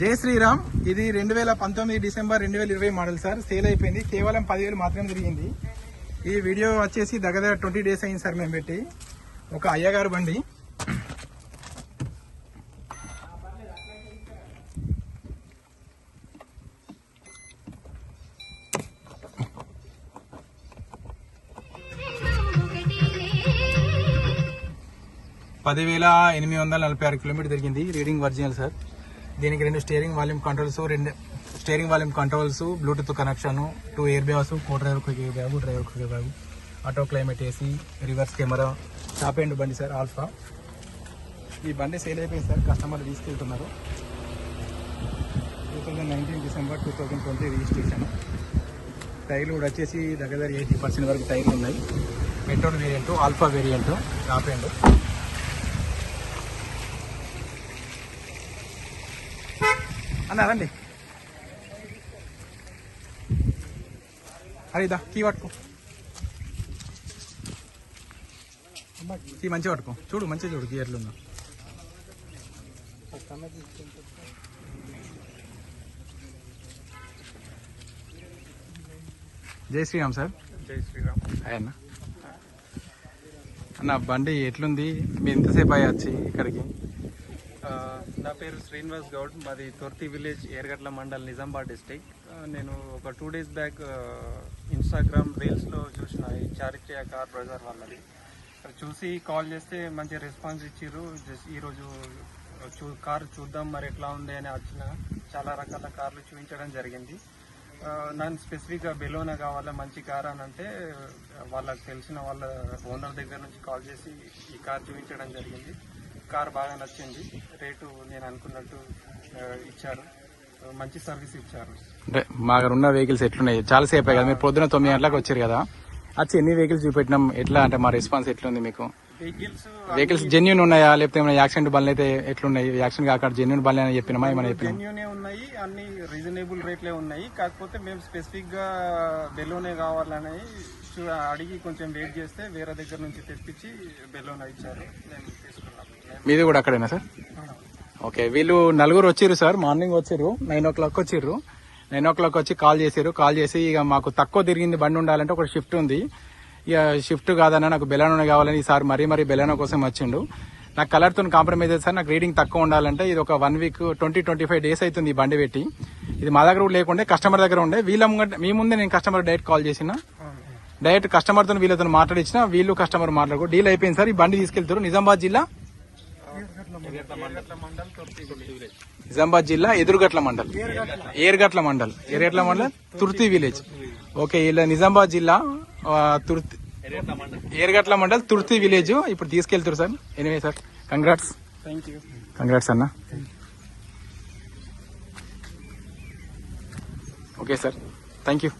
జై శ్రీరామ్. ఇది రెండు వేల పంతొమ్మిది డిసెంబర్ రెండు వేల ఇరవై మోడల్ సార్. సేల్ అయిపోయింది. కేవలం పదివేలు మాత్రమే తిరిగింది. ఈ వీడియో వచ్చేసి దగ్గర ట్వంటీ డేస్ అయింది సార్ మేము పెట్టి. ఒక అయ్యగారు బండి. పదివేల ఎనిమిది వందల నలభై ఆరు కిలోమీటర్ తిరిగింది. Reading original sir. దీనికి రెండు స్టీరింగ్ వాల్యూమ్ కంట్రోల్స్ రెండు steering volume controls Bluetooth connection two air bags co driver ఒక ఎయిర్ బ్యాగ్ డ్రైవర్ ఒక air bag auto climate AC reverse camera top end బండి సార్ ఆల్ఫా ఈ బండి sale అయిపోయింది sir కస్టమర్లు తీసుకెళ్తున్నారు. Two thousand nineteen December two thousand twenty registration. టైర్లు కూడా వచ్చేసి దగ్గర దగ్గర ఎయిటీ పర్సెంట్ వరకు టైర్లు ఉన్నాయి. Petrol variant Alpha variant top end అన్న రండి. అరేదా కీ పట్టుకో. కీ మంచిగా పట్టుకో. చూడు మంచిగా చూడు కీ ఎట్లుందో. జై శ్రీరామ్ సార్. జై శ్రీరామ్. అన్న. అన్న బండి ఎట్లుంది? మీరు ఎంతసేపు అయ్యొచ్చి ఇక్కడికి. ఆ, నా పేరు శ్రీనివాస్ గౌడ్. మాది తొర్తి విలేజ్ ఏర్గట్ల మండల్ నిజామాబాద్ డిస్టిక్ నేను ఒక టూ డేస్ బ్యాక్ ఇన్స్టాగ్రామ్ రీల్స్లో చూసిన ఈ చారిత్రయ కార్ బ్రదర్ వాళ్ళది. చూసి కాల్ చేస్తే మంచి రెస్పాన్స్ ఇచ్చారు జస్ట్ ఈరోజు చూ కార్ చూద్దాం మరి ఎట్లా ఉంది అని వచ్చిన చాలా రకాల కార్లు చూపించడం జరిగింది. నన్ను స్పెసిఫిక్గా బెలోనా కావాలా మంచి కార్ అని అంటే వాళ్ళకి తెలిసిన వాళ్ళ ఓనర్ దగ్గర నుంచి కాల్ చేసి ఈ కార్ చూపించడం జరిగింది. కార్ బాగా నచ్చింది. రేటు నేను అనుకున్నట్టు ఇచ్చారు. మంచి సర్వీస్ ఇచ్చారు. అంటే మా దగ్గర ఉన్న వెహికల్స్ ఎట్లున్నాయి? చాలా సేపు అయ్యి కదా మీరు పొద్దున తొమ్మిది గంటలకు వచ్చారు కదా. వచ్చి ఎన్ని వెహికల్స్ చూపెట్టినాం? ఎట్లా అంటే మా రెస్పాన్స్ ఎట్లుంది మీకు? వెహికల్స్ వెహికల్స్ జెన్యున్ ఉన్నాయా? లేకపోతే ఏమైనా యాక్సిడెంట్ బండ్లు అయితే ఎట్లున్నాయి? యాక్సిడెంట్ కాక జెన్యున్ బండ్లు అని చెప్పినామా ఏమైనా చెప్పినాం? జెన్యునే ఉన్నాయి అన్ని రీజనబుల్ రేట్లే ఉన్నాయి. కాకపోతే మేము స్పెసిఫిక్గా బెలోనే కావాలని అడిగి కొంచెం వెయిట్ చేస్తే వేరే దగ్గర నుంచి తెప్పించి బెలోనా ఇచ్చారు. మేము తీసుకున్నాం. మేము- మీది కూడా అక్కడేనా సార్? ఓకే వీళ్ళు నలుగురు వచ్చిర్రు సార్. మార్నింగ్ వచ్చిర్రు. నైన్ ఓ క్లాక్ వచ్చిర్రు. నైన్ ఓ క్లాక్ వచ్చి కాల్ చేసారు కాల్ చేసి ఇక మాకు తక్కువ తిరిగింది బండి ఉండాలంటే ఒక షిఫ్ట్ ఉంది. ఇక షిఫ్ట్ కాదన్నా నాకు బెలానోనే కావాలని ఈసారి మరీ మరీ బెలానో కోసం వచ్చిండు. నాకు కలర్తో కాంప్రమైజ్ అయితే సార్ నాకు రీడింగ్ తక్కువ ఉండాలంటే ఇది ఒక one week twenty twenty five days అవుతుంది ఈ బండి పెట్టి. ఇది మా దగ్గర కూడా లేకుండే కస్టమర్ దగ్గర ఉండే. వీళ్ళ మీ ముందే నేను కస్టమర్ డైరెక్ట్ కాల్ చేసిన. డైరెక్ట్ కస్టమర్తో వీళ్ళతో మాట్లాడించిన వీళ్ళు కస్టమర్ మాట్లాడుకో డీల్ అయిపోయింది సార్ ఈ బండి తీసుకెళ్తారు. నిజామాబాద్ జిల్లా? నిజామాబాద్ జిల్లా ఎదురుగట్ల మండల్. ఏర్గట్ల. మండల్. ఏర్గట్ల మండల్ తుర్తి విలేజ్ ఓకే ఇలా నిజామాబాద్ జిల్లా తుర్తి ఏర్గట్ల మండల్ తుర్తి విలేజ్. ఇప్పుడు తీసుకెళ్తారు sir. Anyway sir. Congrats thank you congrats అన్న. Okay sir thank you